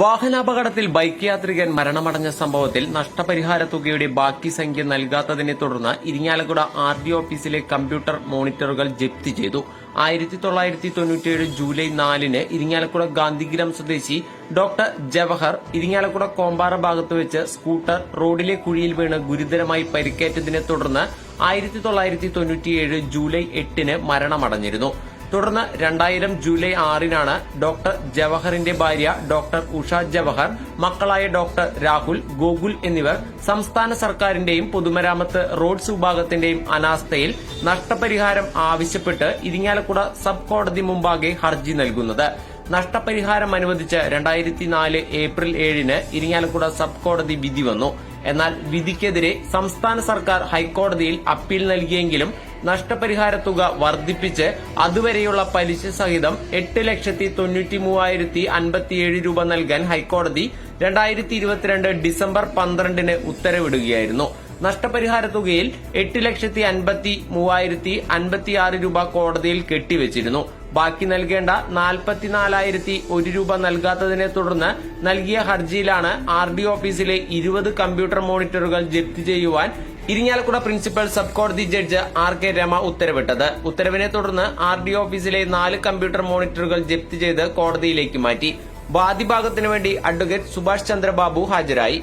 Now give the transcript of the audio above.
വാഹനാപകടത്തിൽ ബൈക്ക് യാത്രികൻ മരണമടഞ്ഞ സംഭവത്തിൽ നഷ്ടപരിഹാര തുകയുടെ ബാക്കി സംഖ്യ നൽകാത്തതിനെ തുടർന്ന് Irinjalakuda R D office computer മോണിറ്ററുകൾ ജപ്തി ചെയ്തു. ആയിരത്തി തൊള്ളായിരത്തി തൊണ്ണൂറ്റിയേഴ് ജൂലൈ നാലിന് ഇരിങ്ങാലക്കുട ഗാന്ധിഗ്രാം സ്വദേശി ഡോക്ടർ ജവഹർ ഇരിങ്ങാലക്കുട കോമ്പാറ ഭാഗത്ത് വെച്ച് സ്കൂട്ടർ റോഡിലെ കുഴിയിൽ വീണ് ഗുരുതരമായി പരിക്കേറ്റതിനെ തുടർന്ന് ആയിരത്തി തൊള്ളായിരത്തി തൊണ്ണൂറ്റിയേഴ് ജൂലൈ എട്ടിന് മരണമടഞ്ഞിരുന്നു. തുടർന്ന് രണ്ടായിരം ജൂലൈ ആറിനാണ് ഡോക്ടർ ജവഹറിന്റെ ഭാര്യ ഡോക്ടർ ഉഷ ജവഹർ മക്കളായ ഡോക്ടർ രാഹുൽ ഗോകുൽ എന്നിവർ സംസ്ഥാന സർക്കാരിന്റെയും പൊതുമരാമത്ത് റോഡ്സ് വിഭാഗത്തിന്റെയും അനാസ്ഥയിൽ നഷ്ടപരിഹാരം ആവശ്യപ്പെട്ട് ഇരിങ്ങാലക്കുട സബ് കോടതി മുമ്പാകെ ഹർജി നൽകുന്നത്. നഷ്ടപരിഹാരം അനുവദിച്ച് രണ്ടായിരത്തി നാല് ഏപ്രിൽ ഏഴിന് ഇരിങ്ങാലക്കുട സബ് കോടതി വിധി വന്നു. എന്നാൽ വിധിക്കെതിരെ സംസ്ഥാന സർക്കാർ ഹൈക്കോടതിയിൽ അപ്പീൽ നൽകിയെങ്കിലും നഷ്ടപരിഹാര തുക വർദ്ധിപ്പിച്ച് അതുവരെയുള്ള പലിശ സഹിതം എട്ട് ലക്ഷത്തി തൊണ്ണൂറ്റി മൂവായിരത്തി അൻപത്തിയേഴ് രൂപ നൽകാൻ ഹൈക്കോടതി രണ്ടായിരത്തി ഇരുപത്തിരണ്ട് ഡിസംബർ പന്ത്രണ്ടിന് ഉത്തരവിടുകയായിരുന്നു. നഷ്ടപരിഹാര തുകയിൽ എട്ട് ലക്ഷത്തി അൻപത്തി മൂവായിരത്തി അൻപത്തിയാറ് രൂപ കോടതിയിൽ കെട്ടിവച്ചിരുന്നു. ബാക്കി നൽകേണ്ട നാൽപ്പത്തിനാലായിരത്തി ഒരു രൂപ നൽകാത്തതിനെ തുടർന്ന് നൽകിയ ഹർജിയിലാണ് ആർ ഡി ഓഫീസിലെ ഇരുപത് കമ്പ്യൂട്ടർ മോണിറ്ററുകൾ ജപ്തി ചെയ്യുവാൻ ഇരിങ്ങാലക്കുട പ്രിൻസിപ്പൽ സബ് കോടതി ജഡ്ജ് ആർ കെ രമ ഉത്തരവിട്ടത്. ഉത്തരവിനെ തുടർന്ന് ആർ ഡി ഓഫീസിലെ നാല് കമ്പ്യൂട്ടർ മോണിറ്ററുകൾ ജപ്തി ചെയ്ത് കോടതിയിലേക്ക് മാറ്റി. വാദിഭാഗത്തിനു വേണ്ടി അഡ്വക്കേറ്റ് സുഭാഷ് ചന്ദ്രബാബു ഹാജരായി.